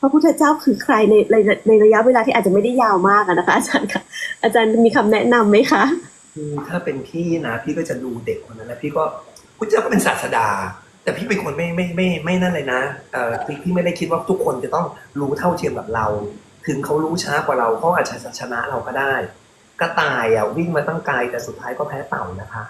พระพุทธเจ้าคือใครในในในระยะเวลาที่อาจจะไม่ได้ยาวมากนะคะ อาจารย์คะอาจารย์มีคำแนะนำไหมคะคือถ้าเป็นพี่นะพี่ก็จะดูเด็กคนนั้นแล้วพี่ก็พุทธเจ้าก็เป็นศาสดา แต่พี่เป็นคนไม่ไม่ไม่ไม่นั่นเลยนะเอ่อพี่พี่ไม่ได้คิดว่าทุกคนจะต้องรู้เท่าเทียมกับเรา ถึงเขารู้ช้ากว่าเราเขาอาจจะชนะเราก็ได้กระต่ายอะวิ่งมาตั้งไกลแต่สุดท้ายก็แพ้เต่านะคะ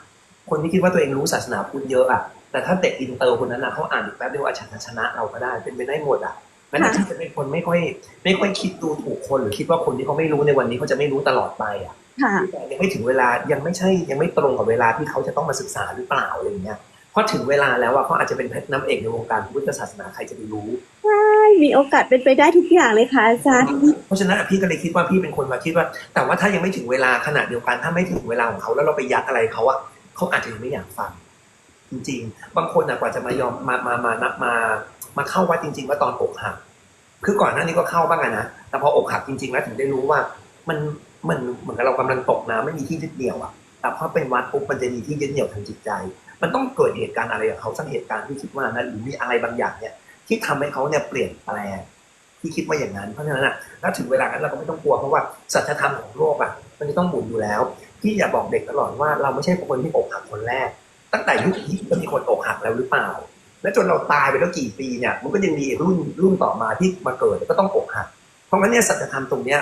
คนที่คิดว่าตัวเองรู้ศาสนาพุทธเยอะอะแต่ถ้าเด็กอินเตอร์คนนั้นนะเขาอ่านอีกแป๊บเดียวอาจจะชนะเราก็ได้เป็นไปได้หมดอะ งั้นค่ะที่จะเป็นคนไม่ค่อย ไม่ค่อยคิดดูถูกคนหรือคิดว่าคนที่เขาไม่รู้ในวันนี้เขาจะไม่รู้ตลอดไปอะค่ะยังไม่ถึงเวลายังไม่ใช่ยังไม่ตรงกับเวลาที่เขาจะต้องมาศึกษาหรือเปล่าอะไรอย่างเงี้ยเพราะถึงเวลาแล้วอะเขาอาจจะเป็นเพชรน้ำเอกในวงการพุทธศาสนาใครจะไปรู้มีโอกาสเป็นไปได้ทุกอย่างเลยค่ะอาจารย์เพราะฉะนั้นอะพี่ก็เลยคิดว่าพี่เป็นคนมาคิดว่า แต่ว่าถ้ายังไม่ถึงเวลาขนาดเดียวกันถ้าไม่ถึงเวลาของเขาแล้วเราไปยัดอะไรเขาอะเขาอาจจะยังไม่อยากฟัง จริง ๆ บางคนกว่าจะมายอมมามามานับมา มาเข้าวัดจริง ๆ ว่าตอนอกหัก คือก่อนหน้านี้ก็เข้าบ้างนะแต่พออกหักจริง ๆ แล้วถึงได้รู้ว่ามันมันเหมือนกับเรากำลังตกน้ำไม่มีที่ยึดเหนี่ยวอะแต่พอเป็นวัดปุ๊บมันจะมีที่ยึดเหนี่ยวทางจิตใจ มันต้องเกิดเหตุการณ์อะไรกับเขาสักเหตุการณ์ที่คิดว่านะหรือมีอะไรบางอย่างเนี่ย ที่ทำให้เขาเนี่ยเปลี่ยนแปลงที่คิดว่าอย่างนั้น เพราะฉะนั้นอะถ้าถึงเวลานั้นเราก็ไม่ต้องกลัวเพราะว่าสัจธรรมของโลกอะ มันจะต้องหมุนอยู่แล้วพี่อย่าบอกเด็กตลอดว่าเราไม่ใช่คนที่อกหักคนแรก ตั้งแต่ยุคที่ก็มีคนอกหักแล้วหรือเปล่า และจนเราตายไปแล้วกี่ปีเนี่ย มันก็ยังมีรุ่นรุ่นต่อมาที่มาเกิดก็ต้องอกหัก เพราะงั้นเนี่ยสัจธรรมตรงเนี้ย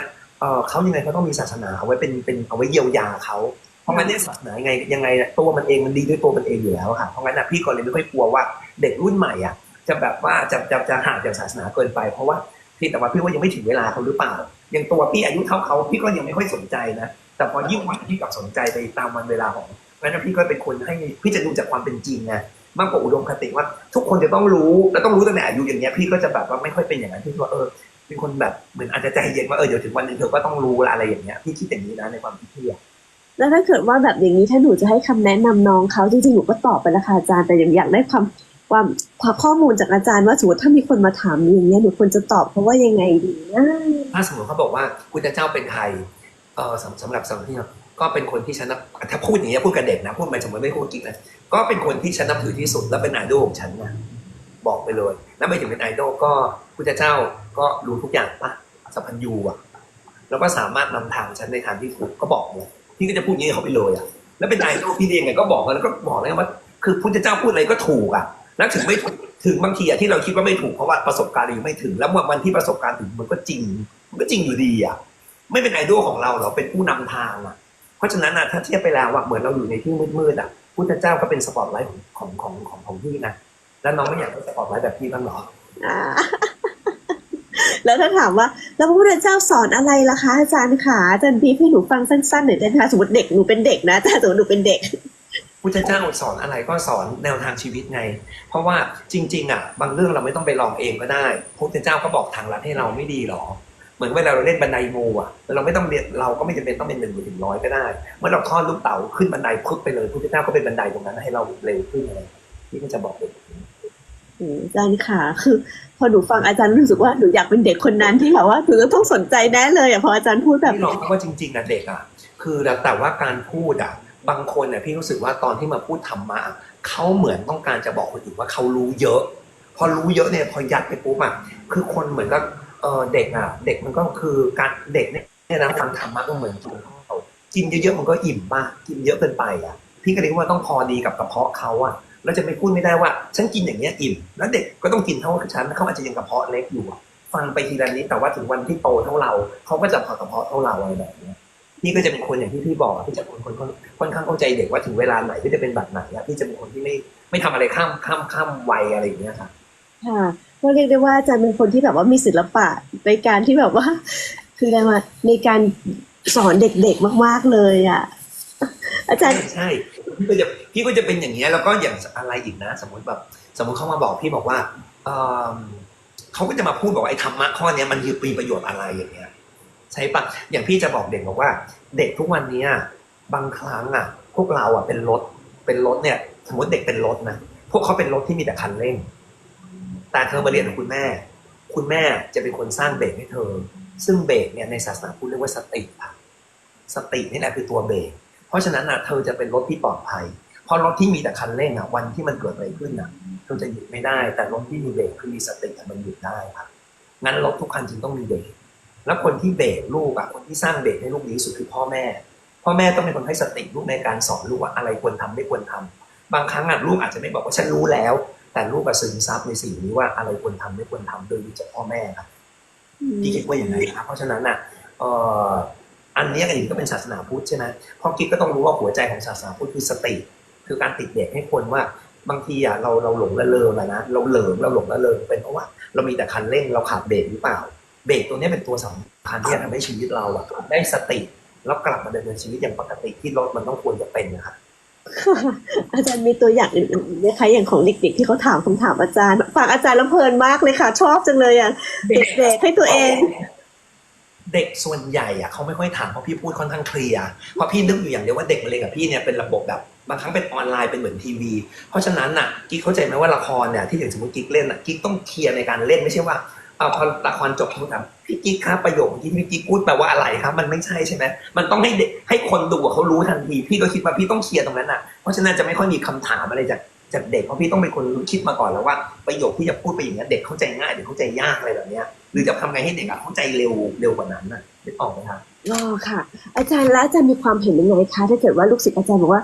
เขายังไงเขาต้องมีศาสนาเอาไว้เป็นเป็นเอาไว้เยียวยาเขา เพราะงั้นเนี่ยศาสนายังไงยังไงตัวมันเองมันดีด้วยตัวมันเองอยู่แล้วค่ะ เพราะงั้นนะพี่ก็เลยไม่ค่อยกลัวว่าเด็กรุ่นใหม่อะจะแบบว่าจะจะจะห่างจากศาสนาเกินไป เพราะว่าพี่แต่ว่าพี่ว่ายังไม่ถึงเวลาเขาหรือเปล่าอย่างตัวพี่อายุเท่าเขาพี่ก็ยังไม่ค่อยสนใจนะแต่พอยิ่งวัยพี่กลับสนใจไปตามวันเวลาของ นั้นพี่ก็เป็นคนให้พี่จะดูจากความเป็นจริงไงมากกว่าอุดมคติว่า ทุกคนจะต้องรู้และต้องรู้ตั้งแต่อายุอย่างเงี้ยพี่ก็จะแบบว่าไม่ค่อยเป็นอย่างนั้นพี่ว่าเออเป็นคนแบบเหมือนอาจจะใจเย็นว่าเออเดี๋ยวถึงวันหนึงเธอก็ต้องรู้ละอะไรอย่างเงี้ยพี่คิดอย่างนี้นะในความคิดพี่อะแล้วถ้าเกิดว่าแบบอย่างนี้ถ้าหนูจะให้คำแนะนำน้องเขาจริงๆหนูก็ตอบไปแล้วค่ะอาจารย์แต่ยังอยากได้ความความความข้อมูลจากอาจารย์ว่าสมมติถ้ามีคนมาถามอย่างเงี้ยหนูควรจะตอบเขาว่ายังไงดีนะถ้าสมมติเขาบอกว่าพุทธเจ้าเป็นใครเออสำสำหรับสำหรับที่เรา ก็เป็นคนที่ฉันนับถ้าพูดอย่างนี้พูดกับเด็กนะพูดไปสมมติไม่พูดจริงนะก็เป็นคนที่ฉันนับถือที่สุดและเป็นไอดอลของฉันนะบอกไปเลยแล้วไม่ถึงเป็นไอดอลก็พุทธเจ้าก็รู้ทุกอย่างปะสัพพัญญูอะ แล้วก็สามารถนำทางฉันในทางที่ถูกก็บอกเลยพี่ก็จะพูดอย่างนี้เขาไปเลยอะแล้วเป็นไอดอลพี่เรียนไงก็บอกแล้วก็บอกเลยว่าคือพุทธเจ้าพูดอะไรก็ถูกอะแล้วถึงไม่ถึงบางทีอะที่เราคิดว่าไม่ถูกเพราะว่าประสบการณ์ยังไม่ถึง แล้ววันที่ประสบการณ์ถึงมันก็จริง มันก็จริงอยู่ดีอะไม่เป็นไอดอลของเราเราเป็นผู้นำทางอะ เพราะฉะนั้นอะถ้าเทียบไปแล้วอะเหมือนเราอยู่ในที่มืดๆอะพุทธเจ้าก็เป็นสปอตไลท์ของของของของของพี่นะแล้วน้องไม่อยากได้สปอตไลท์แบบพี่บ้างเหรออ่าแล้วถ้าถามว่า แล้วพระพุทธเจ้าสอนอะไรล่ะคะอาจารย์ขาอาจารย์พีให้หนูฟังสั้นๆหน่อยได้ไหมคะสมมติเด็กหนูเป็นเด็กนะแต่สมมติหนูเป็นเด็กพุทธเจ้าสอนอะไรก็สอนแนวทางชีวิตไง เพราะว่าจริง ๆ อะ บางเรื่องเราไม่ต้องไปลองเองก็ได้พุทธเจ้าก็บอกทางลัดให้เราไม่ดีหรอ เหมือนเวลาเราเล่นบันไดงูอะเราไม่ต้องเรียนเราก็ไม่จำเป็นต้องเป็นหนึ่งถึงร้อยก็ได้ เมื่อเราทอดลูกเต๋าขึ้นบันไดพึบไปเลยพุทธเจ้าก็เป็นบันไดตรงนั้นให้เราเร็วขึ้นอะไรนี่ก็จะบอกเด็กอืมอาจารย์ค่ะ คือ พอหนูฟังอาจารย์รู้สึกว่าหนูอยากเป็นเด็กคนนั้นที่แบบว่าหนูจะต้องสนใจแน่เลยอะพออาจารย์พูดแบบพี่หลอกว่าจริงๆอะเด็กอะคือแต่ว่าการพูดอะบางคนเนี่ยพี่รู้สึกว่าตอนที่มาพูดธรรมะเขาเหมือนต้องการจะบอกคนอื่นว่าเขารู้เยอะ พอรู้เยอะเนี่ยพอยัดไปปุ๊บอะคือคนเหมือนกับ เออเด็กอะ เด็กมันก็คือการเด็กเนี่ยนะฟังธรรมะก็เหมือนกินข้าวกินเยอะๆมันก็อิ่มป่ะกินเยอะเกินไปอะพี่ก็เลยว่าต้องพอดีกับกระเพาะเขาอะเราจะไปพูดไม่ได้ว่า ฉันกินอย่างเงี้ยอิ่มแล้วเด็กก็ต้องกินเท่ากับฉันเขาอาจจะยังกระเพาะเล็กอยู่ฟังไปทีละนิดแต่ว่าถึงวันที่โตเท่าเราเขาก็จะพอกระเพาะเท่าเราอะไรแบบนี้พี่ก็จะเป็นคนอย่างที่พี่บอกพี่จะเป็นคนค่อนค่อนข้างเข้าใจเด็กว่าถึงเวลาไหนพี่จะเป็นแบบไหนอะพี่จะเป็นคนที่ไม่ไม่ทำอะไรข้ามข้ามข้ามวัยอะไรอย่างเงี้ยค่ะค่ะ ก็เรียกได้ว่าอาจารย์เป็นคนที่แบบว่ามีศิลปะในการที่แบบว่า คืออะไรมาในการสอนเด็กๆมาก ๆเลยอะอาจารย์ใช่พี่ก็จะพี่ก็จะเป็นอย่างเงี้ยแล้วก็อย่างอะไรอีกนะ สมมติแบบ สมมติเขามาบอกพี่บอกว่าเออเขาก็จะมาพูดบอกว่าไอ้ธรรมะข้อเนี้ยมันมีประโยชน์อะไรอย่างเงี้ยใช่ปะอย่างพี่จะบอกเด็กบอกว่า เด็กทุกวันเนี้ยบางครั้งอะ พวกเราอะเป็นรถเป็นรถเนี่ย สมมติเด็กเป็นรถนะพวกเขาเป็นรถที่มีแต่คันเร่ง แต่เธอมาเรียนกับคุณแม่ คุณแม่จะเป็นคนสร้างเบรกให้เธอ ซึ่งเบรกเนี่ยในศาสนาพุทธเรียกว่าสติค่ะสตินี่แหละคือตัวเบรกเพราะฉะนั้นอะเธอจะเป็นรถที่ปลอดภัย เพราะรถที่มีแต่คันเร่งอะวันที่มันเกิดอะไรขึ้นอะเธอจะหยุดไม่ได้ แต่รถที่มีเบรกคือมีสติมันหยุดได้ครับงั้นรถทุกคันจึงต้องมีเบรกแล้วคนที่เบรกลูกอะคนที่สร้างเบรกให้ลูกดีสุดคือพ่อแม่ พ่อแม่ต้องเป็นคนให้สติลูกในการสอนลูกว่าอะไรควรทำไม่ควรทำบางครั้งอะลูกอาจจะไม่บอกว่าฉันรู้แล้ว แต่ลูกอะซึมซับในสิ่งนี้ว่าอะไรควรทำไม่ควรทำโดยดูจากพ่อแม่ครับพี่คิดว่าอย่างไรครับเพราะฉะนั้นน่ะเอ่ออันเนี้ยอันนี้ก็เป็นศาสนาพุทธใช่ไหมเพราะกิ๊กก็ต้องรู้ว่าหัวใจของศาสนาพุทธคือสติ คือการติดเด็กให้คนว่าบางทีอะเราเราหลงละเลงอะนะเราเหลิงเราหลงละเลงเป็นเพราะว่า เรามีแต่คันเร่งเราขาดเบรกหรือเปล่า เบรกตัวเนี้ยเป็นตัวสำคัญที่จะทำให้ชีวิตเราอะได้สติแล้วกลับมาดำเนินชีวิตอย่างปกติที่รถมันต้องควรจะเป็นนะครับ อาจารย์มีตัวอย่างอื่นๆไหมคะอย่างของเด็กๆที่เขาถามคำถามอาจารย์ฝากอาจารย์แล้วเพลินมากเลยค่ะ ชอบจังเลยอะเด็กๆให้ตัวเอง เด็กส่วนใหญ่อะเขาไม่ค่อยถามเพราะพี่พูดค่อนข้างเคลียร์เพราะพี่นึกอยู่อย่างเดียวว่าเด็กมาเรียนกับพี่เนี่ยเป็นระบบแบบบางครั้งเป็นออนไลน์เป็นเหมือนทีวี เพราะฉะนั้นน่ะกิ๊กเข้าใจไหมว่าละครเนี่ยที่อย่างสมมติกิ๊กเล่นน่ะกิ๊กต้องเคลียร์ในการเล่นไม่ใช่ว่า เอาพอละครจบทุกท่านพี่กิ๊กครับประโยคที่พี่กิ๊กพูดแปลว่าอะไรครับ มันไม่ใช่ใช่ไหมมันต้องให้เด็กให้คนดูอะเขารู้ทันที พี่ก็คิดว่าพี่ต้องเคลียร์ตรงนั้นน่ะเพราะฉะนั้นจะไม่ค่อยมีคำถามอะไรจากจากเด็กเพราะพี่ต้องเป็นคนคิดมาก่อนแล้วว่าประโยคที่จะพูดไปอย่างนี้เด็กเข้าใจง่ายหรือเข้าใจยากอะไรแบบเนี้ยหรือจะทำไงให้เด็กอะเข้าใจเร็วเร็วกว่านั้นน่ะนึกออกไหมครับอ๋อค่ะ อาจารย์แล้วอาจารย์มีความเห็นยังไงคะถ้าเกิดว่าลูกศิษย์อาจารย์บอกว่า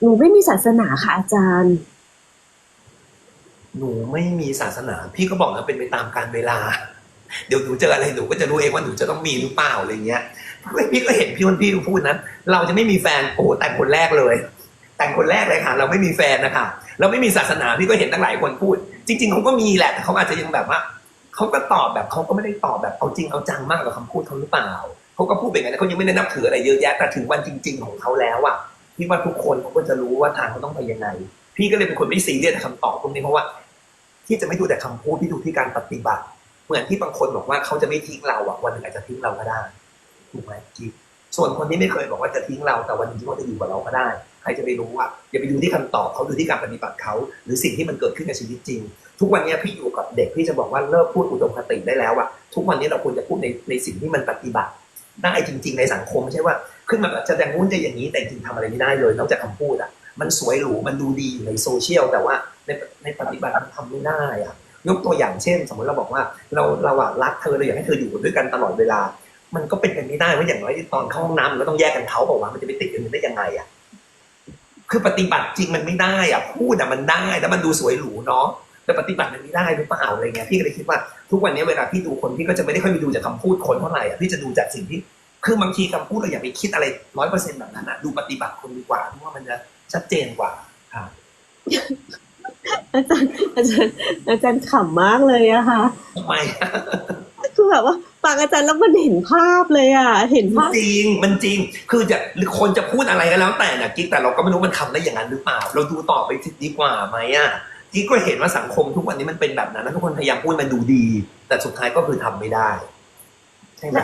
หนูไม่มีศาสนาค่ะอาจารย์ หนูไม่มีศาสนา พี่ก็บอกนะเป็นไปตามการเวลา เดี๋ยวหนูเจออะไรหนูก็จะรู้เองว่าหนูจะต้องมีหรือเปล่าอะไรเงี้ยพี่ก็เห็นพี่วันพี่พูดนะเราจะไม่มีแฟนโอ้แต่งคนแรกเลย แต่งคนแรกเลยค่ะ เราไม่มีแฟนนะคะเราไม่มีศาสนาพี่ก็เห็นตั้งหลายคนพูด จริง ๆเขาก็มีแหละแต่เขาอาจจะยังแบบว่าเขาก็ตอบแบบเขาก็ไม่ได้ตอบแบบเอาจริงเอาจังมากกับคำพูดเขาหรือเปล่าเขาก็พูดไปงั้นเขายังไม่ได้นับถืออะไรเยอะแยะแต่ถึงวันจริง ๆ ของเขาแล้วอะพี่ว่าทุกคนเขาก็จะรู้ว่าทางเขาต้องไปยังไง พี่ก็เลยเป็นคนไม่ซีเรียสกับคำตอบตรงนี้เพราะว่า ที่จะไม่ดูแต่คำพูดที่ดูที่การปฏิบัติ เหมือนที่บางคนบอกว่าเขาจะไม่ทิ้งเราอะวันหนึ่งอาจจะทิ้งเราก็ได้ถูกไหมกิ๊ส่วนคนที่ไม่เคยบอกว่าจะทิ้งเราแต่วันหนึงเขาจะอยู่กับเราก็ได้ใครจะไปรู้อะอย่าไปดูที่คำตอบเขาดูที่การปฏิบัติเขาหรือสิ่งที่มันเกิดขึ้นในชีวิตจริง ทุกวันนี้พี่อยู่กับเด็กพี่จะบอกว่าเลิกพูดอุดมคติได้แล้วอะทุกวันนี้เราควรจะพูดในในสิ่งที่มันปฏิบัติได้จริง ๆ ในสังคมไม่ใช่ว่า ขึ้นมาแบบจะอย่งงู้นจะอย่างนี้แต่จริงๆทำอะไรไม่ได้เลยนอกจากคำพูดอะ มันสวยหรูมันดูดีอยู่ในโซเชียลแต่ว่าในในปฏิบัติมันทำไม่ได้อะยกตัวอย่างเช่น สมมติเราบอกว่าเราเราอะรักเธอเราอยากให้เธออยู่ด้วยกันตลอดเวลา มันก็เป็นไปไม่ได้ว่าอย่างน้อยตอนเข้าห้องน้ำมันก็ต้องแยกกันเขาบอกว่ามันจะไปติดกันได้ยังไงอะคือปฏิบัติจริงมันไม่ได้อะพูดอะมันได้แล้วมันดูสวยหรูเนาะแต่ปฏิบัติมันไม่ได้หรือเปล่าอะไรเงี้ยพี่ก็เลยคิดว่าทุกวันนี้เวลาพี่ดูคนพี่ก็จะไม่ได้ค่อยไปดูจากคำพูดคนเท่าไหร่อะพี่จะดูจากสิ่งที่ คือบางทีคำพูดเราอย่าไปคิดอะไรร้อยเปอร์เซ็นต์แบบนั้นอะดูปฏิบัติคนดีกว่าเพราะว่ามันจะชัดเจนกว่าครับอาจารย์อาจารย์อาจารย์ขำมากเลยอะค่ะทำไมคือแบบว่าฟังอาจารย์แล้วมันเห็นภาพเลยอะเห็นภาพจริงมันจริง คือจะหรือคนจะพูดอะไรก็แล้วแต่นะกิ๊กแต่เราก็ไม่รู้มันทำได้อย่างนั้นหรือเปล่า เราดูต่อไปดีกว่าไหมอะกิ๊กก็เห็นว่าสังคมทุกวันนี้มันเป็นแบบนั้นแล้วทุกคนพยายามพูดมันดูดี แต่สุดท้ายก็คือทำไม่ได้ ใช่ไหม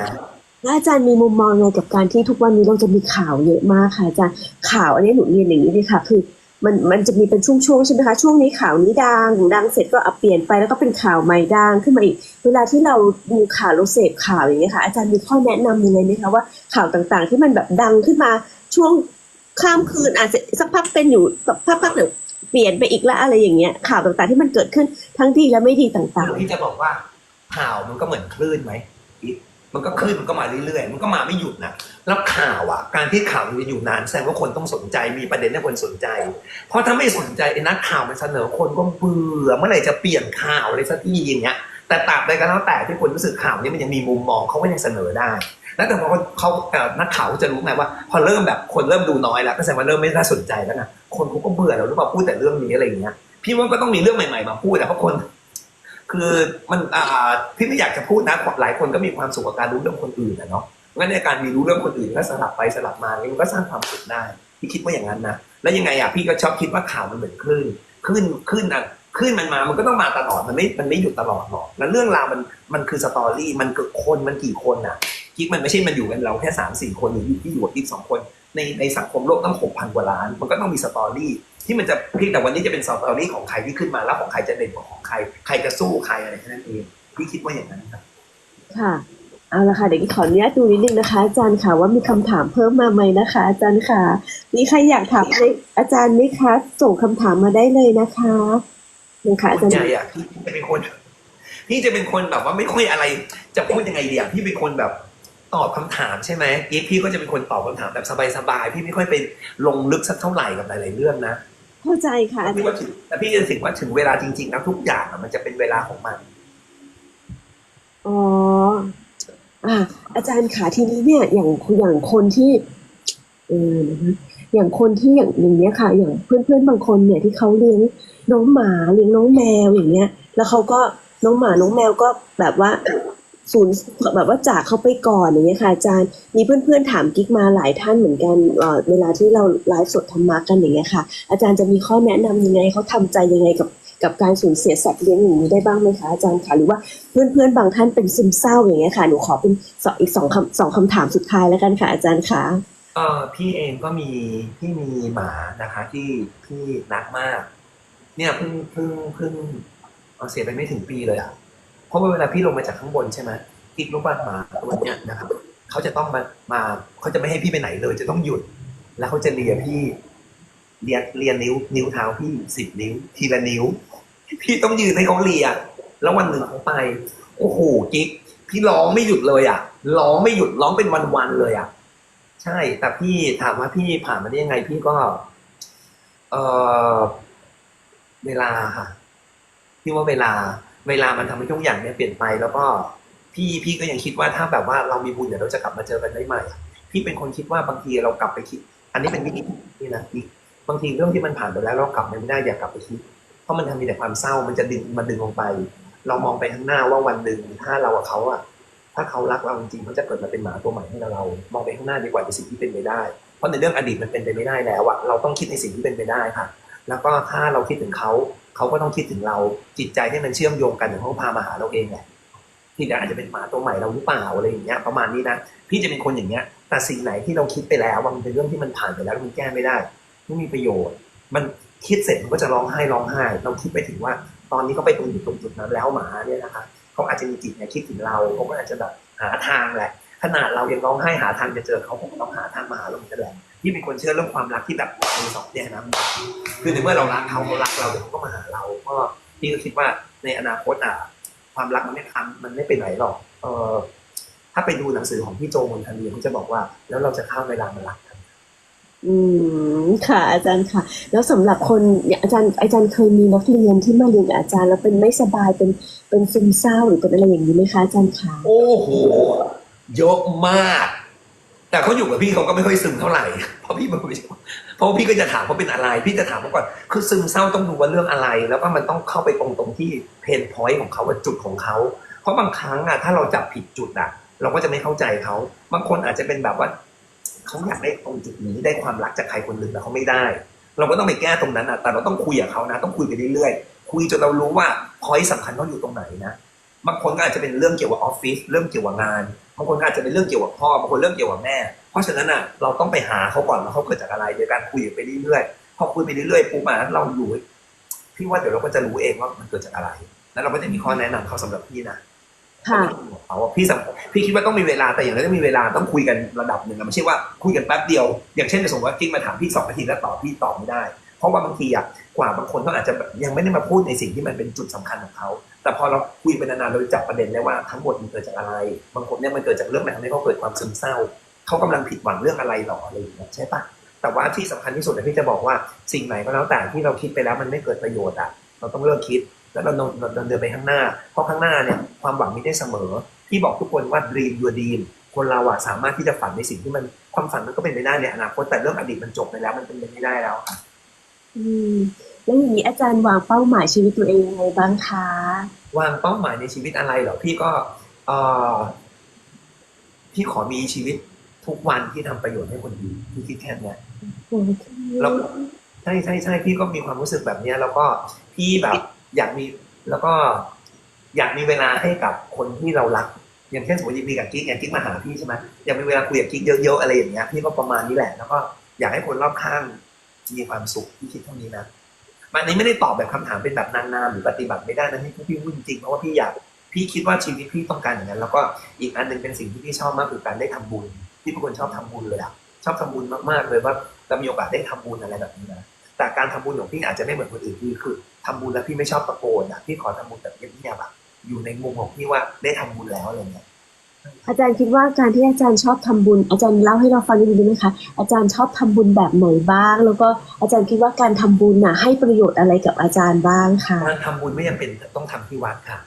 แล้วอาจารย์มีมุมมองไงกับการที่ทุกวันนี้เราจะมีข่าวเยอะมากค่ะอาจารย์ข่าวอันนี้หนูเรียนอย่างนี้เลยค่ะ คือมันมันจะมีเป็นช่วงๆใช่ไหมคะช่วงนี้ข่าวนี้ดังดังเสร็จก็อัปเปลี่ยนไปแล้วก็เป็นข่าวใหม่ดังขึ้นมาอีก เวลาที่เราดูข่าวเราเสพข่าวอย่างเงี้ยค่ะ อาจารย์มีข้อแนะนำยังไงไหมคะว่าข่าวต่างๆ ที่มันแบบดังขึ้นมาช่วงข้ามคืนอาจจะสักพักเป็นอยู่สักพักพักหนึ่งเปลี่ยนไปอีกแล้วอะไรอย่างเงี้ยข่าวต่างๆที่มันเกิดขึ้นทั้งดีและไม่ดีต่างๆ พี่จะบอกว่าข่าวมันก็เหมือนคลื่นไหม มันก็คลื่นมันก็มาเรื่อยๆ มันก็มาไม่หยุดนะแล้วข่าวอะ การที่ข่าวมันจะอยู่นานแสดงว่าคนต้องสนใจมีประเด็นให้คนสนใจ เพราะถ้าไม่สนใจไอ้นักข่าวมันเสนอคนก็เบื่อเมื่อไหร่จะเปลี่ยนข่าวอะไรสักทีอย่างเงี้ยแต่ตราบใดก็แล้วแต่ที่คนรู้สึกข่าวนี้มันยังมีมุมมองเขาก็ยังเสนอได้แล้วแต่พอเขาเอ่นักข่าวจะรู้ไงว่า พอเริ่มแบบคนเริ่มดูน้อยแล้วก็แสดงว่าเริ่มไม่น่าสนใจแล้วนะคนเขาก็เบื่อแล้วหรือเปล่าพูดแต่เรื่องนี้อะไรอย่างเงี้ยพี่ว่าก็ต้องมีเรื่องใหม่ๆมาพูดแต่เพราะคน คือมันอ่าพี่ไม่อยากจะพูดนะหลายคนก็มีความสุขกับการรู้เรื่องคนอื่นนะเนาะงั้นในการมีรู้เรื่องคนอื่นก็สลับไปสลับมาเนี่ยมันก็สร้างความสุขได้พี่คิดว่าอย่างนั้นนะแล้วยังไงอะพี่ก็ชอบคิดว่าข่าวมันเหมือนคลื่นคลื่นคลื่นอะคลื่นมันมามันก็ต้องมาตลอดมันไม่มันไม่หยุดตลอดหรอกแล้วเรื่องราวมันมันคือสตอรี่มันเกิดคนมันกี่คนอะคิดมันไม่ใช่มันอยู่กันเราแค่สามสี่คนหรืออยู่ที่อยู่กับอีกสองคนในในสังคมโลกตั้งหกพันกว่าล้าน มันก็ต้องมีสตอรี่ที่มันจะเพียงแต่วันนี้จะเป็นสตอรี่ของใครที่ขึ้นมาแล้วของใครจะเด่นกว่าของ ร ใครจะสู้ใครอะไรแค่นั้นเองพี่คิดว่าอย่างนั้นครับๆค่ะเอาละค่ะเดี๋ยวขออนุญาตดูนิดนึงนะคะ อาจารย์ค่ะว่ามีคำถามเพิ่มมาไหมนะคะ อาจารย์ค่ะมีใครอยากถามอะไรอาจารย์ไหมคะส่งคำถามมาได้เลยนะคะหนึ่งค่ะอาส่จาวนรย์ใหญ่อะพี่จะเป็นคนพี่จะเป็นคนแบบว่าไม่ค่อยอะไร จะพูดยังไงดีอะพี่เป็นคนแบบตอบคำถามใช่ไหมกิ๊กพี่ก็จะเป็นคนตอบคำถามแบบสบายๆพี่ไม่ค่อยไปลงลึกสักเท่าไหร่กับหลายๆเรื่องนะ เข้าใจค่ะอาพี่จารว่าย์ถึงแต่พี่จะถึงว่าถึงเวลาจริงๆแล้วทุกอย่างอะมันจะเป็นเวลาของมัน อ๋ออ่าอาจารย์ขาทีนี้เนี่ย อย่างอย่างคนที่เออนะคะอย่างคนที่อย่างอย่างเนี้ยค่ะ อย่างเพื่อนๆบางคนเนี่ยที่เขาเลี้ยงน้องหมาเลี้ยงน้องแมวอย่างเงี้ย แล้วเขาก็น้องหมาน้องแมวก็แบบว่า สูญแบบว่าจากเขาไปก่อนอย่างเงี้ยค่ะอาจารย์มีเพื่อนๆถามกิ๊กมาหลายท่านเหมือนกันเวลาที่เราไลฟ์สดธรรมะกันอย่างเงี้ยค่ะ อาจารย์จะมีข้อแนะนำยังไงเขาทำใจยังไงกับกับการสูญเสียสัตว์เลี้ยงอย่างนี้ได้บ้างไหมคะอาจารย์คะหรือว่าเพื่อนๆบางท่านเป็นซึมเศร้าอย่างเงี้ยค่ะหนูขอเป็นสองอีกสองคำสองคำถามสุดท้ายแล้วกันค่ะอาจารย์คะเออพี่เองก็มีพี่มีหมานะคะ ที่พี่รักมาก เนี่ยเพิ่งเพิ่งเพิ่งเสียไปไม่ถึงปีเลยอะ เพราะว่าเวลาพี่ลงมาจากข้างบนใช่ไหมกิ๊กรู้ป่ะหมาตัวเนี้ยนะครับเขาจะต้องมามาเขาจะไม่ให้พี่ไปไหนเลย จะต้องหยุด แล้วเขาจะเลียพี่เลียเลียนิ้ว นิ้วเท้าพี่สิบนิ้ว ทีละนิ้ว พี่ต้องยืนให้เขาเลีย แล้ววันหนึ่งเขาไป โอ้โหกิ๊กพี่ร้องไม่หยุดเลยอะร้องไม่หยุดร้องเป็นวันๆเลยอะใช่ แต่พี่ถามว่าพี่ผ่านมาได้ยังไง พี่ก็ เออเวลาค่ะพี่ว่าเวลา เวลามันทำให้ทุกอย่างเนี่ยเปลี่ยนไปแล้วก็พี่พี่ก็ยังคิดว่าถ้าแบบว่าเรามีบุญเดี๋ยวเราจะกลับมาเจอกันได้ใหม่พี่เป็นคนคิดว่าบางทีเรากลับไปคิด อันนี้เป็นวิธีนี่นะบางทีเรื่องที่มันผ่านไปแล้วเรากลับไม่ได้อย่ากลับไปคิด เพราะมันทำมีแต่ความเศร้ามันจะดึงมันดึงลงไป เรามองไปข้างหน้าว่าวันหนึ่งถ้าเรากับเขาอะถ้าเขารักเราจริงๆเขาจะเกิดมาเป็นหมาตัวใหม่ให้เรา มองไปข้างหน้าดีกว่าในสิ่งที่เป็นไปได้ เพราะในเรื่องอดีตมันเป็นไปไม่ได้แล้วอะเราต้องคิดในสิ่งที่เป็นไปได้ค่ะ แล้วก็ถ้าเราคิดถึงเขา เขาก็ต้องคิดถึงเราจิตใจที่มันเชื่อมโยงกันเดี๋ยวเขาพามาหาเราเองแหละที่อาจจะเป็นหมาตัวใหม่เราหรือเปล่าอะไรอย่างเงี้ยประมาณนี้นะพี่จะเป็นคนอย่างเงี้ย แต่สิ่งไหนที่เราคิดไปแล้วว่ามันเป็นเรื่องที่มันผ่านไปแล้วมันแก้ไม่ได้ไม่มีประโยชน์ มันคิดเสร็จมันก็จะร้องไห้ร้องไห้ เราคิดไปถึงว่า ตอนนี้เขาไปตรงอยู่ตรงจุดนั้นแล้วหมาเนี่ยนะคะเขาอาจจะมีจิตเนี่ยคิดถึงเราเขาก็อาจจะแบบหาทางแหละ ขนาดเรายังร้องไห้หาทางจะเจอเขาเขาก็ต้องหาทางมาหาเราเหมือนกันแหละ พี่เป็นคนเชื่อเรื่องความรักที่แบบมีสองเนี่ยนะคือในเมื่อเรารักเขาเขารักเราเดี๋ยวเขาก็มาหาเราก็พี่ก็คิดว่าในอนาคตอะความรักมันไม่ทันมันไม่ไปไหนหรอกเออถ้าไปดูหนังสือของพี่โจมนทันดีเขาจะบอกว่า แล้วเราจะข้ามเวลามารักกันอืมค่ะ อาจารย์ค่ะ แล้วสำหรับคนอย่างอาจารย์อาจารย์เคยมีนักเรียนที่มาเรียนกับอาจารย์ แล้วเป็นไม่สบายเป็นเป็นซึมเศร้าหรือเป็นอะไรอย่างนี้ไหมคะอาจารย์คะโอ้โหเยอะมาก แต่เขาอยู่กับพี่เขาก็ไม่ค่อยซึมเท่าไหร่เพราะพี่มันไม่ใช่เพราะพี่ก็จะถามเขาเป็นอะไร พี่จะถามเขาก่อนคือซึมเศร้าต้องดูว่าเรื่องอะไร แล้วก็มันต้องเข้าไปตรงตรงที่เพนพอยต์ของเขาว่าจุดของเขาเพราะบางครั้งอะถ้าเราจับผิดจุดอะ เราก็จะไม่เข้าใจเขาบางคนอาจจะเป็นแบบว่าเขาอยากได้ตรงจุดนี้ได้ความรักจากใครคนหนึ่งแต่เขาไม่ได้ เราก็ต้องไปแก้ตรงนั้นอะแต่เราต้องคุยกับเขานะ ต้องคุยไปเรื่อยๆคุยจนเรารู้ว่าพอยต์สำคัญเขาอยู่ตรงไหนนะบางคนก็อาจจะเป็นเรื่องเกี่ยวกับออฟฟิศเรื่องเกี่ยวกับงานางคนก็อาจจะเป็นเรื่องเกี่ยวกับพ่อบางคนเรื่องเกี่ยวกับแม่ เพราะฉะนั้นอะเราต้องไปหาเขาก่อนว่าเขาเกิดจากอะไรโดยการคุยไปเรื่อยๆพอคุยไปเรื่อยๆปุ๊บอะเราอยู่พี่ว่าเดี๋ยวเราก็จะรู้เองว่ามันเกิดจากอะไร แล้วเราก็จะมีข้อแนะนำเขาสำหรับพี่นะค่ะเขาอะพี่สำพี่คิดว่าต้องมีเวลาแต่อย่างนั้นต้องมีเวลาต้องคุยกันระดับหนึ่งอะไม่ใช่ว่าคุยกันแป๊บเดียว อย่างเช่นสมมติว่ากิ๊กมาถามพี่สองนาทีแล้วตอบพี่ตอบไม่ได้ เพราะว่าบางทีอะกว่าบางคนเขาอาจจะแบบยังไม่ได้มาพูดในสิ่งที่มันเป็นจุดสำคัญของเขา แต่พอเราคุยไปนานๆเราจับประเด็นได้ว่าทั้งหมดมันเกิดจากอะไร บางคนเนี่ยมันเกิดจากเรื่องอะไรทำให้เขาเกิดความซึมเศร้า เขากำลังผิดหวังเรื่องอะไรหรออะไรอย่างเงี้ยใช่ปะแต่ว่าที่สำคัญที่สุดนี่ยพี่จะบอกว่าสิ่งไหนก็แล้วแต่ที่เราคิดไปแล้วมันไม่เกิดประโยชน์อะเราต้องเลิกคิด แล้วเราเดินเดินไปข้างหน้า เพราะข้างหน้าเนี่ยความหวังมีได้เสมอ ที่บอกทุกคนว่า dream your dream คนเราอะสามารถที่จะฝันในสิ่งที่มันความฝันมันก็เป็นไปได้ในอนาคตแต่เรื่องอดีตมันจบไปแล้วมันเป็นไปไม่ได้แล้วค่ะอืม แล้วอย่างนี้อาจารย์วางเป้าหมายชีวิตตัวเองยังไงบ้างคะ วางเป้าหมายในชีวิตอะไรเหรอพี่ก็เออพี่ขอมีชีวิตทุกวันที่ทำประโยชน์ให้คนอื่นพี่คิดแค่เนี้ยแล้วใช่ใช่ใช่พี่ก็มีความรู้สึกแบบเนี้ย แล้วก็พี่แบบอยากมีแล้วก็ อยากมีเวลาให้กับคนที่เรารัก อย่างเช่นสมมติมีกับกิ๊กอย่างกิ๊กมาหาพี่ใช่ไหมอยากมีเวลาคุยกับกิ๊กเยอะๆอะไรอย่างเงี้ยพี่ก็ประมาณนี้แหละ แล้วก็อยากให้คนรอบข้างมีความสุขพี่คิดเท่านี้นะ มันนี้ไม่ได้ตอบแบบคำถามเป็นแบบนานๆหรือปฏิบัติไม่ได้นะที่พี่พูดจริงๆเพราะว่าพี่อยากพี่คิดว่าชีวิตพี่ต้องการอย่างนั้น แล้วก็อีกอันหนึ่งเป็นสิ่งที่พี่ชอบมากคือการได้ทำบุญพี่เป็นคนชอบทำบุญเลยอะชอบทำบุญมากๆเลยว่าเรามีโอกาสได้ทำบุญอะไรแบบนี้นะแต่การทำบุญของพี่อาจจะไม่เหมือนคนอื่นพี่คือทำบุญแล้วพี่ไม่ชอบตะโกนอะพี่ขอทำบุญแบบเงียบๆอะอยู่ในมุมของพี่ว่าได้ทำบุญแล้วอะไรเงี้ย อาจารย์คิดว่าการที่อาจารย์ชอบทำบุญ อาจารย์เล่าให้เราฟังนิดนึงได้ไหมคะอาจารย์ชอบทำบุญแบบไหนบ้าง แล้วก็อาจารย์คิดว่าการทำบุญน่ะให้ประโยชน์อะไรกับอาจารย์บ้างคะการทำบุญไม่จำเป็นต้องทำที่วัดค่ะ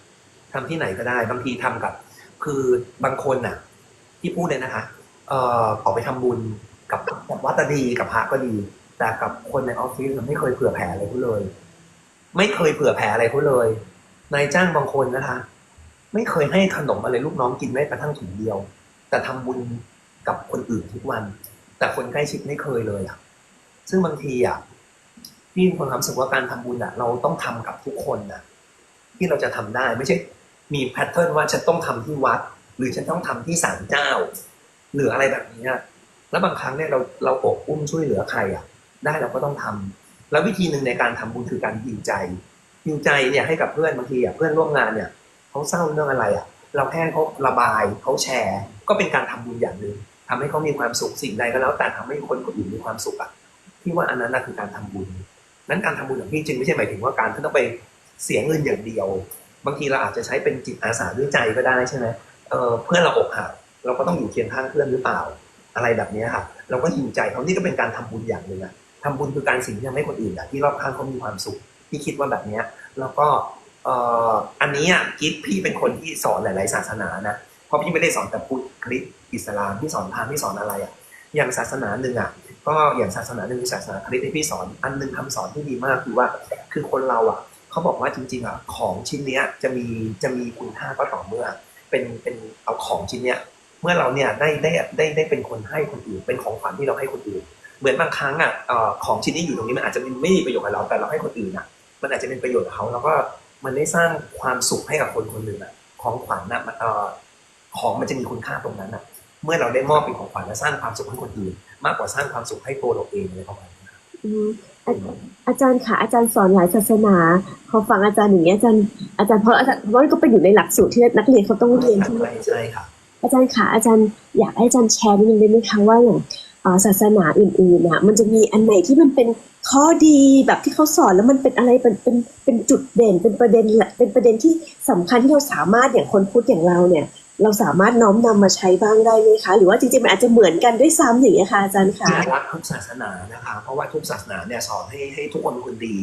ทำที่ไหนก็ได้บางทีทำกับ คือบางคนน่ะ ที่พูดเลยนะคะเอ่อออกไปทำบุญกับกับวัดก็ดีกับพระก็ดี แต่กับคนในออฟฟิศไม่เคยเผื่อแผ่อะไรเขาเลย ไม่เคยเผื่อแผ่อะไรเขาเลยนายจ้างบางคนนะคะ ไม่เคยให้ขนมอะไรลูกน้องกินแม้กระทั่งถุงเดียว แต่ทำบุญกับคนอื่นทุกวัน แต่คนใกล้ชิดไม่เคยเลยอะ ซึ่งบางทีอะพี่มีความรู้สึกว่าการทำบุญอะ เราต้องทำกับทุกคนนะที่เราจะทำได้ไม่ใช่มีแพทเทิร์นว่าฉันต้องทำที่วัด หรือฉันต้องทำที่ศาลเจ้า หรืออะไรแบบนี้อะแล้วบางครั้งเนี่ยเราเราอบอุ้มช่วยเหลือใครอะ ได้เราก็ต้องทำแล้ววิธีหนึ่งในการทำบุญคือการฮิวใจฮิวใจเนี่ยให้กับเพื่อนบางทีอะเพื่อนร่วมงานเนี่ย เขาเศร้าเรื่องอะไรอะ เราแค่เขาระบายเขาแชร์ ก็เป็นการทำบุญอย่างหนึ่งทำให้เขามีความสุขสิ่งใดก็แล้ว แต่ทำให้คนคนอื่นมีความสุขอะที่ว่าอันนั้นน่ะคือการทำบุญนั้นการทำบุญของพี่จึงไม่ใช่หมายถึงว่าการที่ต้องไปเสียเงินอย่างเดียว บางทีเราอาจจะใช้เป็นจิตอาสาด้วยใจก็ได้ใช่ไหมเออเพื่อนเราอกหักเราก็ต้องอยู่เคียงข้างเพื่อนหรือเปล่า อะไรแบบนี้ค่ะเราก็หิวใจเขานี่ก็เป็นการทำบุญอย่างหนึ่งอะทำบุญคือการสิ่งที่ทำให้คนอื่นอะที่รอบข้างเขามีความสุขที่คิดว่าแบบเนี้ยแล้วก็ อันนี้อะกิฟพี่เป็นคนที่สอนหลาย ๆ ศาสนานะเพราะพี่ไม่ได้สอนแต่พุทธคริสต์อิสลามพี่สอนพราหมณ์พี่สอนอะไรอะอย่างศาสนาหนึ่งอะก็อย่างศาสนาหนึ่งศาสนาคริสต์ที่พี่สอนอันหนึ่งคำสอนที่ดีมากคือว่า คือคนเราอะเขาบอกว่าจริง ๆ อะของชิ้นเนี้ยจะมีจะมีคุณค่าก็ต่อเมื่อ เป็นเป็นเอาของชิ้นเนี้ยเมื่อเราเนี่ยได้ได้ได้ได้เป็นคนให้คนอื่นเป็นของขวัญที่เราให้คนอื่น เหมือนบางครั้งอะของชิ้นนี้อยู่ตรงนี้มันอาจจะไม่มีประโยชน์กับเราแต่เราให้คนอื่นอะ มันอาจจะเป็นประโยชน์กับเขาแล้วก็ มันได้สร้างความสุขให้กับคนคนหนึ่งอะของขวัญน่ะมันเอ่อของมันจะมีคุณค่าตรงนั้นอะเมื่อเราได้มอบเป็นของขวัญและสร้างความสุขให้คนอื่น มากกว่าสร้างความสุขให้ตัวเราเองเลยประมาณนี้ครับอืมอาอาจารย์ค่ะอาจารย์สอนหลายศาสนาพอฟังอาจารย์อย่างนี้ยอาจารย์อาจารย์เพราะอาจารย์เพราะว่าก็เป็นอยู่ในหลักสูตรที่นักเรียนเขาต้องเรียนใช่ไหมใช่ใช่ค่ะอาจารย์ค่ะอาจารย์อยากให้อาจารย์แชร์นิดนึงได้ไหมคะว่าอย่างเอ่อศาสนาอื่นๆน่ะมันจะมีอันไหนที่มันเป็น ข้อดีแบบที่เขาสอนแล้วมันเป็นอะไรเป็นเป็นเป็นจุดเด่นเป็นประเด็นเป็นประเด็นที่สำคัญที่เราสามารถอย่างคนพุทธอย่างเราเนี่ย เราสามารถน้อมนำมาใช้บ้างได้ไหมคะ หรือว่าจริงๆมันอาจจะเหมือนกันด้วยซ้ำอย่างเงี้ค่ะอาจารย์ค่ะริงรักทุกศาสนานะคะเพราะว่าทุกศาสนาเนี่ยสอนให้ให้ทุกคนเป็นคนดี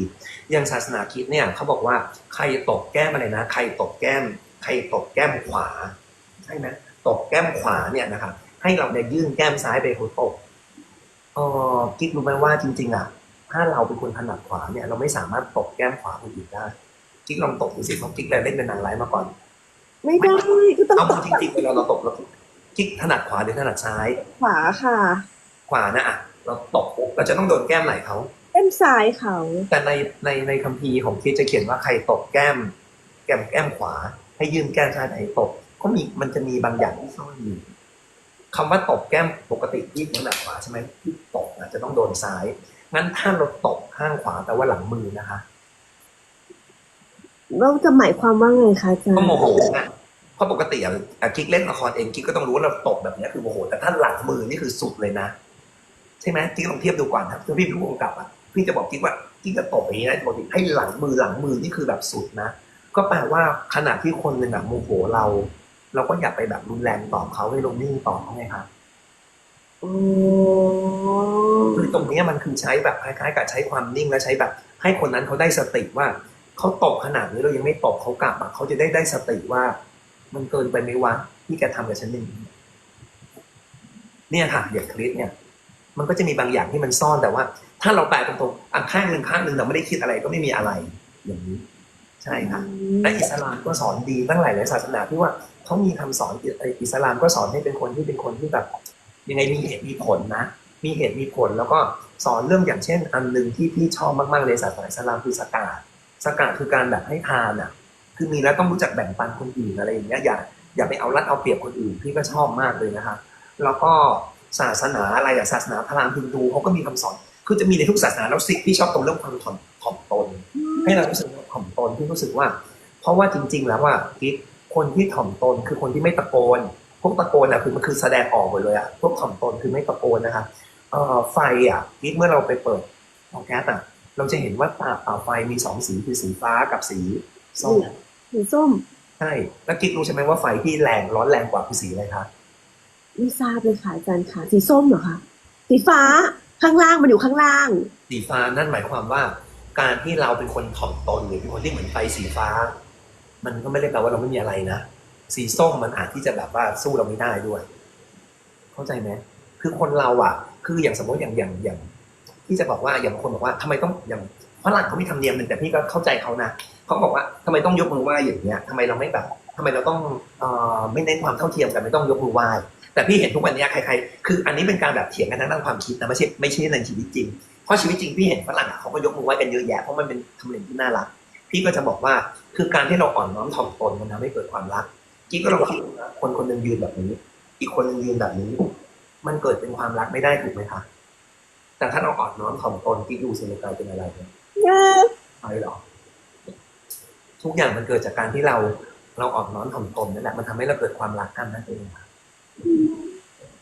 อย่างศาสนาคิดเนี่ยเขาบอกว่าใครตกแก้มอะไรนะ ใครตกแก้ม ใครตกแก้มขวาใช่ไหมตกแก้มขวาเนี่ยนะครับให้เราเนี่ยยื่นแก้มซ้ายไปคนตกเออกิ๊กรู้ไหมว่าจริง ๆอะ ถ้าเราเป็นคนถนัดขวาเนี่ยเราไม่สามารถตกแก้มขวาคนอื่นได้กิ๊กลองตกดูสิเพราะกิ๊กเลยเล่นเป็นนางร้ายมาก่อน ไม่ได้ก็ต้องเอาตกจริงๆเวลาเราตกเรากิ๊กถนัดขวาหรือถนัดซ้าย ขวาค่ะ ขวานะอะเราตกปุ๊บเราจะต้องโดนแก้มไหล่เขาเต้นซ้ายเขา แต่ในในในคัมภีร์ของคริสต์จะเขียนว่าใครตกแก้ม แก้มแก้มขวา ให้ยื่นแก้มซ้ายไหนตก ก็มีมันจะมีบางอย่างที่ซ่อนอยู่คำว่าตกแก้มปกติที่ถนัดขวาใช่ไหมที่ตกอาจจะต้องโดนซ้าย งั้นถ้าเราตกข้างขวาแต่ว่าหลังมือนะคะเราจะหมายความว่าไงคะอาจารก็ย์โมโหนะเพราะปกติอะอะกิ๊กเล่นละครเองกิ๊กก็ต้องรู้ว่าเราตกแบบเนี้ยคือโมโหแต่ถ้าหลังมือนี่คือสุดเลยนะ ใช่ไหมกิ๊กลองเทียบดูก่อนครับถ้าพี่เป็นผู้กำกับอะพี่จะบอกกิ๊กว่ากิ๊กจะตกอย่างนี้นะปกติให้หลังมือหลังมือนี่คือแบบสุดนะก็แปลว่าขณะที่คนหนึ่งอะโมโหเรา เราก็อย่าไปแบบรุนแรงตอบเขาให้ลงนิ่งตอบเขาไงครับอ๋อ คือตรงเนี้ยมันคือใช้แบบคล้ายๆกับใช้ความนิ่งและใช้แบบ ให้คนนั้นเขาได้สติว่าเขาตบขนาดนี้เรายังไม่ตบเขากลับอะเขาจะได้ได้สติว่า มันเกินไปไหมวะที่แกทำกับฉันอย่างนี้เนี่ยค่ะอย่างคลิปเนี่ย มันก็จะมีบางอย่างที่มันซ่อนแต่ว่า ถ้าเราแปลตรงๆอะข้างหนึ่งข้างหนึ่งเราไม่ได้คิดอะไรก็ไม่มีอะไร อย่างนี้ ใช่ค่ะและอิสลามก็สอนดีตั้งหลายหลายศาสนาที่ว่าเขามีคำสอนอิอิสลามก็สอนให้เป็นคนที่เป็นคนที่แบบ ยังไงมีเหตุมีผลนะ มีเหตุมีผลแล้วก็สอนเรื่องอย่างเช่น อันหนึ่งที่พี่ชอบมากๆในศาสนาอิสลามคือสกาดสกาดคือการแบบให้ทานอะ คือมีแล้วต้องรู้จักแบ่งปันคนอื่นอะไรอย่างเงี้ยอย่าอย่าไปเอารัดเอาเปรียบคนอื่นพี่ก็ชอบมากเลยนะคะแล้วก็ศาสนาอะไรอะศาสนาพราหมณ์ฮินดูเขาก็มีคำสอนคือจะมีในทุกศาสนาแล้วสิ่งที่ชอบตรงเรื่องความถ่อมถ่อมตน ให้เรารู้สึกว่าถ่อมตนที่รู้สึกว่า เพราะว่าจริง ๆ แล้วว่ากิ๊กคนที่ถ่อมตนคือคนที่ไม่ตะโกน พวกตะโกนอะคือมันคือแสดงออกหมดเลยอะพวกถ่อมตนคือไม่ตะโกนนะคะเอ่อไฟอะกิ๊กเมื่อเราไปเปิดเตาแก๊สอะเราจะเห็นว่าตาเอ่อไฟมีสองสีคือสีฟ้ากับสีส้มสีส้มช่แล้วกิ๊กรู้ใช่ไหมว่าไฟที่แรงร้อนแรงกว่าคือสีอะไรคะไม่ทราบเลยค่ะอาจารย์ค่ะสีส้มเหรอคะสีฟ้าข้างล่างมันอยู่ข้างล่าง สีฟ้านั่นหมายความว่า การที่เราเป็นคนถ่อมตนหรือเป็นคนที่เหมือนไฟสีฟ้า มันก็ไม่ได้แปลว่าเราไม่มีอะไรนะ สีส้มมันอาจที่จะแบบว่าสู้เราไม่ได้ด้วย เข้าใจไหมคือคนเราอะ คืออย่างสมมติอย่างอย่างอย่าง ที่จะบอกว่าอย่างคนบอกว่าทำไมต้องอย่างฝรั่งเขาไมีธรรมเนียมหนึ่งแต่พี่ก็เข้าใจเขานะเขาบอกว่าทำไมต้องยกมือไหว้อย่างเงี้ยทำไมเราไม่แบบทำไมเราต้องเอ่อไม่เน้นความเท่าเทียมกันไม่ต้องยกมือไหว้แต่พี่เห็นทุกวันนี้ใครๆ คืออันนี้เป็นการแบบเถียงกันทางด้านความคิดนะไม่ใช่ไม่ใช่ในชีวิตจริง เพราะชีวิตจริงพี่เห็นฝรั่งอะเขาก็ยกมือไหว้กันเยอะแยะเพราะมันเป็นธรรมเนียมที่น่ารัก พี่ก็จะบอกว่าคือการที่เราอ่อนน้อมถ่อมตนมันทำให้เกิดความรัก กิ๊กก็ลองคิดดูนะคนคนหนึ่งยืนแบบนี้ อีกคนหนึ่งยืนแบบนี้ มันเกิดเป็นความรักไม่ได้ถูกไหมคะ แต่ถ้าเราอ่อนน้อมถ่อมตนกิ๊กดูสิมันกายเป็นอะไรเนี่ยอะไรหรอ ทุกอย่างมันเกิดจากการที่เราเราอ่อนน้อมถ่อมตนนั่นแหละมันทำให้เราเกิดความรักกันนั่นเองค่ะ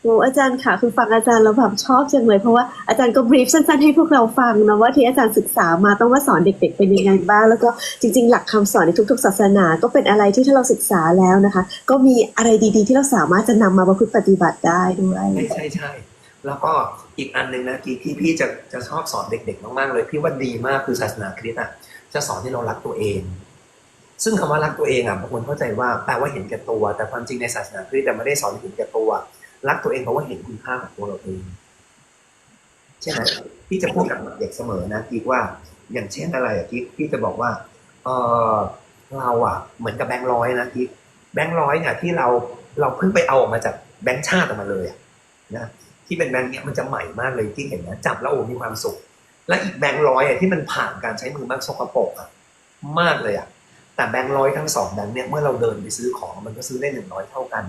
โอ้อาจารย์ค่ะ คือฟังอาจารย์แล้วแบบชอบจังเลย เพราะว่าอาจารย์ก็บรีฟสั้นๆให้พวกเราฟังนะว่าที่อาจารย์ศึกษามาต้องว่าสอนเด็ก ๆ เป็นยังไงบ้าง แล้วก็จริง ๆ หลักคำสอนในทุก ๆ ศาสนา ก็เป็นอะไรที่ถ้าเราศึกษาแล้วนะคะ ก็มีอะไรดีๆ ที่เราสามารถจะนำมาประพฤติปฏิบัติได้ด้วยใช่ใช่ใช่แล้วก็อีกอันหนึ่งนะกีที่พี่จะจะชอบสอนเด็ก ๆ มากๆเลยพี่ว่าดีมากคือศาสนาคริสต์อะจะสอนให้เรารักตัวเอง ซึ่งคำว่ารักตัวเองอะบางคนเข้าใจว่าแปลว่าเห็นแก่ตัว แต่ความจริงในศาสนาคริสต์แต่ไม่ได้สอนเห็นแก่ตัว รักตัวเองเพราะว่าเห็นคุณค่าของตัวเราเองใช่ไหมพี่จะพูดกับเด็กเสมอนะกีว่า อย่างเช่นอะไรอะกีพี่จะบอกว่าเออเราอะ เหมือนกับแบงค์ร้อยนะกีแบงค์ร้อยเนี่ยที่เราเราเพิ่งไปเอาออกมาจากแบงค์ชาติออกมาเลยอะนะที่เป็นแบงค์เนี้ยมันจะใหม่มากเลยที่เห็นนะจับแล้วโอ้มีความสุข และอีกแบงค์ร้อยอะที่มันผ่านการใช้มือมากสกปรกอะมากเลยอะแต่แบงค์ร้อยทั้งสองแบงค์เนี่ยเมื่อเราเดินไปซื้อของมันก็ซื้อได้หนึ่งร้อยเท่ากัน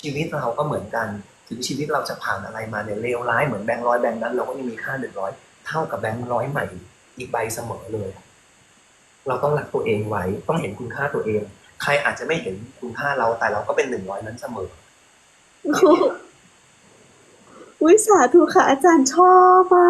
ชีวิตเราก็เหมือนกัน ถึงชีวิตเราจะผ่านอะไรมาเนี่ยเลวร้ายเหมือนแบงค์ร้อยแบงค์นั้น เราก็ยังมีค่าหนึ่งร้อยเท่ากับแบงค์ร้อยใหม่อีกใบเสมอเลย เราต้องรักตัวเองไว้ต้องเห็นคุณค่าตัวเอง ใครอาจจะไม่เห็นคุณค่าเราแต่เราก็เป็นหนึ่งร้อยนั้นเสมอ อุ้ยสาธุค่ะอาจารย์ชอบอะ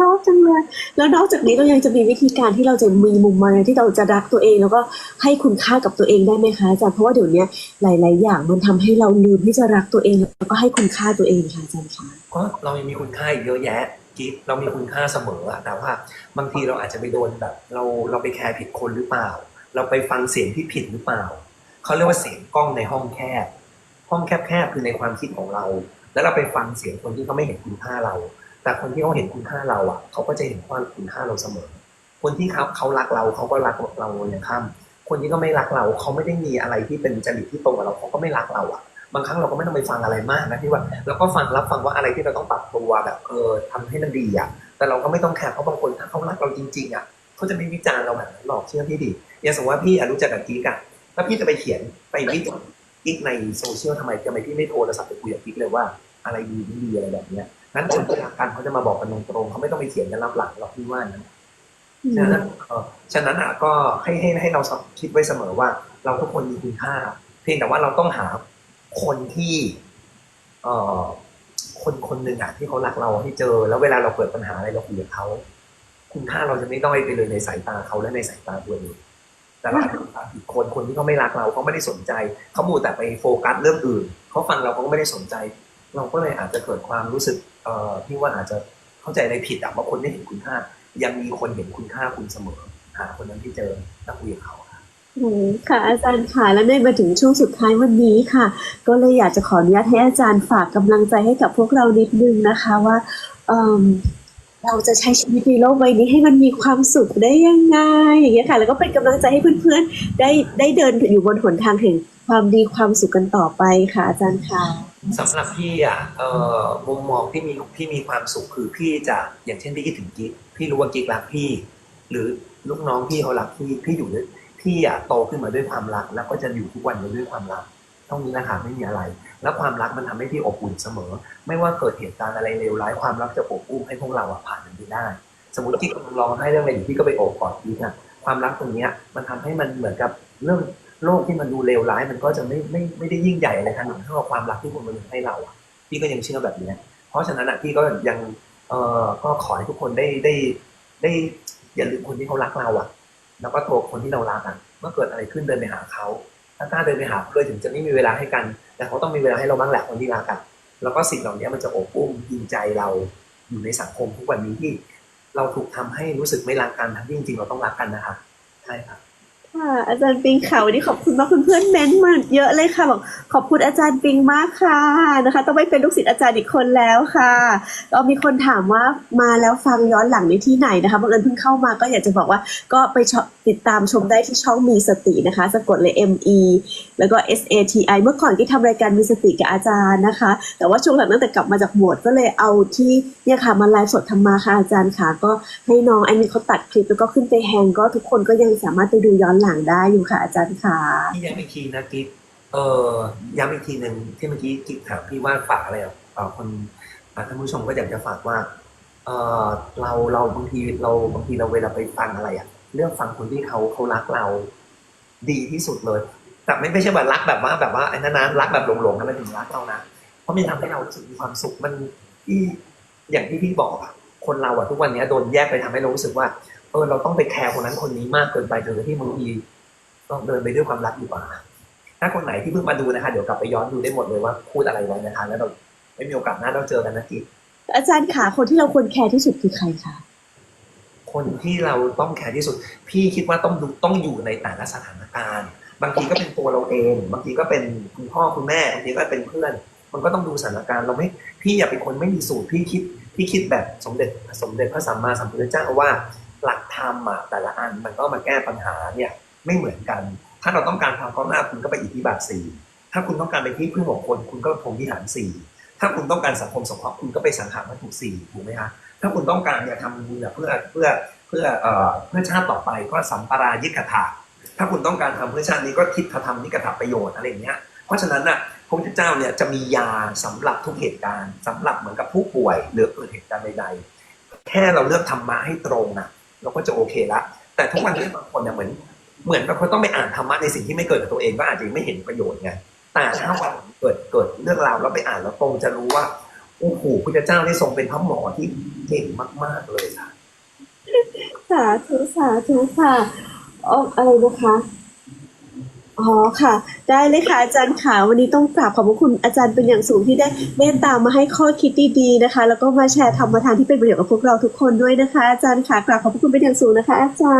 ชอบจังเลย แล้วนอกจากนี้เรายังจะมีวิธีการที่เราจะมีมุมมองที่เราจะรักตัวเอง แล้วก็ให้คุณค่ากับตัวเองได้ไหมคะอาจารย์เพราะว่าเดี๋ยวนี้หลาย ๆ อย่างมันทำให้เราลืมที่จะรักตัวเอง แล้วก็ให้คุณค่าตัวเองค่ะอาจารย์คะก็เรายังมีคุณค่าอีกเยอะแยะกิ๊บเรามีคุณค่าเสมออะแต่ว่าบางทีเราอาจจะไปโดนแบบ เราเราไปแคร์ผิดคนหรือเปล่า เราไปฟังเสียงที่ผิดหรือเปล่าเขาเรียกว่าเสียงกล้องในห้องแคบห้องแคบๆคือในความคิดของเรา แล้วเราไปฟังเสียงคนที่เขาไม่เห็นคุณค่าเรา แต่คนที่เขาเห็นคุณค่าเราอะเขาก็จะเห็นความคุณค่าเราเสมอ คนที่เขาเขารักเราเขาก็รักเราอย่างข้ามคนที่เขาไม่รักเราเขาไม่ได้มีอะไรที่เป็นจริตที่ตรงกับเราเขาก็ไม่รักเราอะบางครั้งเราก็ไม่ต้องไปฟังอะไรมากนะที่ว่าเราก็ฟังรับฟังว่าอะไรที่เราต้องปรับตัวแบบเออทำให้มันดีอะแต่เราก็ไม่ต้องแคร์เพราะบางคนถ้าเขารักเราจริงๆอะเขาจะไม่วิจารณ์เราแบบนั้นหรอกเชื่อพี่ดิอย่างสมมติว่าพี่รู้จักกับกิ๊กอะถ้าพี่จะไปเขียนไปวิจารณ์ กิ๊กในโซเชียลทำไมทำไมพี่ไม่โทรศัพท์ไปคุยกับกิ๊กเลยว่า อะไรดีไม่ดีอะไรแบบเนี้ยนั้นคนที่รักกันเขาจะมาบอกกันตรงๆเขาไม่ต้องไปเขียนกันรับหลังหรอกพี่ว่านะฉะนั้นเอ่อฉะนั้นอะก็ให้ให้ให้เราคิดไว้เสมอว่า เราทุกคนมีคุณค่า เพียงแต่ว่าเราต้องหาคนที่ เอ่อคนคนหนึ่งอะที่เขารักเราให้เจอ แล้วเวลาเราเกิดปัญหาอะไรเราคุยกับเขาคุณค่าเราจะไม่ด้อยไปเลยในสายตาเขาและในสายตาตัวเอง แต่เราอาจจะฟังผิดคนคนที่เขาไม่รักเราเขาไม่ได้สนใจเขามูแต่ไปโฟกัสเรื่องอื่นเขาฟังเราเขาก็ไม่ได้สนใจ เราก็เลยอาจจะเกิดความรู้สึกเอ่อที่ว่าอาจจะเข้าใจในผิดอะว่าคนไม่เห็นคุณค่า ยังมีคนเห็นคุณค่าคุณเสมอ หาคนนั้นที่เจอแล้วคุยกับเขาค่ะอืมค่ะอาจารย์ค่ะแล้วในมาถึงช่วงสุดท้ายวันนี้ค่ะ ก็เลยอยากจะขออนุญาตให้อาจารย์ฝากกำลังใจให้กับพวกเรานิดนึงนะคะว่า เราจะใช้ชีวิตในโลกใบนี้ให้มันมีความสุขได้ยังไงอย่างเงี้ยค่ะ แล้วก็เป็นกำลังใจให้เพื่อนๆ ได้ได้เดินอยู่บนหนทางแห่งความดีความสุขกันต่อไปค่ะ อาจารย์ค่ะสำหรับพี่อะเอ่อมุมมองที่มีพี่มีความสุขคือพี่จะอย่างเช่นพี่คิดถึงกิ๊กพี่รู้ว่ากิ๊กรักพี่ หรือลูกน้องพี่เขารักพี่พี่อยู่ด้วยพี่อะโตขึ้นมาด้วยความรัก แล้วก็จะอยู่ทุกวันมาด้วยความรัก ท่านี้นะคะไม่มีอะไร แล้วความรักมันทำให้พี่อบอุ่นเสมอ ไม่ว่าเกิดเหตุการณ์อะไรเลวร้ายความรักจะอบอุ้มให้พวกเราอะผ่านมันไปได้ สมมติกิ๊กำลังร้องไห้เรื่องอะไรอยู่พี่ก็ไปโอบกอดกิ๊กอะความรักตรงเนี้ยมันทำให้มันเหมือนกับเรื่องโลกที่มันดูเลวร้ายมันก็จะไม่ไม่ไม่ได้ยิ่งใหญ่อะไรขนาดนั้นเท่ากับความรักที่คนมันให้เราอะพี่ก็ยังเชื่อแบบนี้เพราะฉะนั้นอะพี่ก็ยังเอ่อก็ขอให้ทุกคนได้ได้ได้อย่าลืมคนที่เขารักเราอะแล้วก็ตัวคนที่เรารักอะเมื่อเกิดอะไรขึ้นเดินไปหาเขา ถ้ากล้าเดินไปหาเพื่อนถึงจะไม่มีเวลาให้กัน แต่เขาต้องมีเวลาให้เราบ้างแหละคนที่รักกันแล้วก็สิ่งเหล่านี้มันจะอบอุ้มยิงใจเราอยู่ในสังคมทุกวันนี้ที่เราถูกทำให้รู้สึกไม่รักกันทั้งที่จริงๆเราต้องรักกันนะคะใช่ครับค่ะอาจารย์ปิงค่ะวันนี้ขอบคุณมากเพื่อนๆเม้นต์มาเยอะเลยค่ะบอก ขอบคุณอาจารย์ปิงมากค่ะนะคะ ต้องไปเป็นลูกศิษย์อาจารย์อีกคนแล้วค่ะก็มีคนถามว่ามาแล้วฟังย้อนหลังในที่ไหนนะคะบังเอิญเพิ่งเข้ามาก็อยากจะบอกว่าก็ไปติดตามชมได้ที่ช่องมีสตินะคะ สะกดเลย M E แล้วก็ S A T I เมื่อก่อนที่ทำรายการมีสติกับอาจารย์นะคะ แต่ว่าช่วงหลังตั้งแต่กลับมาจากบวชก็เลยเอาที่เนี่ยค่ะมาไลฟ์สดธรรมาค่ะอาจารย์ค่ะ ก็ให้น้องไอ้นี่เขาตัดคลิปแล้วก็ขึ้นไปแฮงก็ทุกคนก็ยังสามารถไปดูย้อนหลังได้อยู่ค่ะอาจารย์ค่ะที่ย้ำอีกทีนะกิ๊ เออย้ำอีกทีหนึ่งที่เมื่อกี้กิ๊กถามพี่ว่าฝากอะไรอะเอ่อคนอะท่านผู้ชมก็อยากจะฝากว่า เออเราเราบางทีเราบางทีเราเวลาไปฟังอะไรอะเลือกฟังคนที่เขาเขารักเรา ดีที่สุดเลย แต่ไม่ไม่ใช่แบบรักแบบว่าแบบว่าไอ้นั่นนะรักแบบหลงๆนะมันถึงรักเรานะเพราะมันทำให้เรารู้สึกมีความสุขมันที่อย่างที่พี่บอกอะคนเราอะทุกวันนี้โดนแยกไปทำให้เรารู้สึกว่า เออเราต้องไปแคร์คนนั้นคนนี้มากเกินไปจนกระที่บางทีต้องเดินไปด้วยความรักดีกว่า ถ้าคนไหนที่เพิ่งมาดูนะคะ เดี๋ยวกลับไปย้อนดูได้หมดเลยว่าพูดอะไรไว้นะคะ แล้วเราไม่มีโอกาสหน้าเราเจอกันนะกิ๊กอาจารย์ค่ะคนที่เราควรแคร์ที่สุดคือใครคะคนที่เราต้องแคร์ที่สุด พี่คิดว่าต้องดูต้องอยู่ในแต่ละสถานการณ์ บางทีก็เป็นตัวเราเอง บางทีก็เป็นคุณพ่อคุณแม่บางทีก็เป็นเพื่อน มันก็ต้องดูสถานการณ์เราไม่พี่อย่าเป็นคนไม่มีสูตรพี่คิดพี่คิดแบบสมเด็จสมเด็จพระสัมมาสัมพุทธเจ้าว่าหลักธรรมอะแต่ละอันมันก็มาแก้ปัญหาเนี่ยไม่เหมือนกัน ถ้าเราต้องการความก้าวหน้าคุณก็ไปอิทธิบาทสี่ถ้าคุณต้องการไปที่พึ่งของคน คุณก็พรมวิหารสี่ถ้าคุณต้องการสังคมสงเคราะห์คุณก็ไปสังขารวัตถุสี่ถูกไหมคะถ้าคุณต้องการอยากทำบุญเพื่อเพื่อเพื่อเอ่อเพื่อชาติต่อไปก็สัมปรายิกถาถ้าคุณต้องการทำเพื่อชาตินี้ก็คิดทำนิกถาประโยชน์อะไรอย่างเงี้ยเพราะฉะนั้นน่ะพระพุทธเจ้าเนี่ยจะมียาสำหรับทุกเหตุการณ์สำหรับเหมือนกับผู้ป่วยหรือเกิดเหตุการณ์ใดๆแค่เราเลือกธรรมะให้ตรงนะเราก็จะโอเคละแต่ทุกวันนี้บางคนเนี่ยเหมือน เหมือนแบบเขาต้องไปอ่านธรรมะในสิ่งที่ไม่เกิดกับตัวเองก็อาจจะไม่เห็นประโยชน์ไงแต่ถ้าวันเกิดเกิดเรื่องราวแล้วไปอ่านแล้วตรงจะรู้ว่าโอ้โหพระเจ้าที่ทรงเป็นพระหมอที่เก่งมาก ๆเลยค่ะสาธุสาธุค่ะอ๋ออะไรนะคะ อ๋อค่ะ ได้เลยค่ะอาจารย์ค่ะวันนี้ต้องกราบขอบพระคุณอาจารย์เป็นอย่างสูงที่ได้เมตตามาให้ข้อคิดดีๆนะคะ แล้วก็มาแชร์ธรรมทานที่เป็นประโยชน์กับพวกเราทุกคนด้วยนะคะ อาจารย์ค่ะกราบขอบพระคุณเป็นอย่างสูงนะคะ อาจา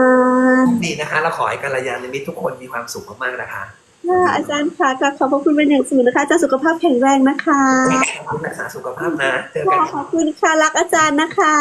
รย์ดีนะคะเราขอให้กัลยาณมิตรทุกคนมีความสุขมากๆนะคะค่ะอาจารย์ค่ะกราบขอบพระคุณเป็นอย่างสูงนะคะอาจารย์สุขภาพแข็งแรงนะคะขอบคุณรักษาสุขภาพนะเจอกันค่ะขอบคุณค่ะรักอาจารย์นะคะ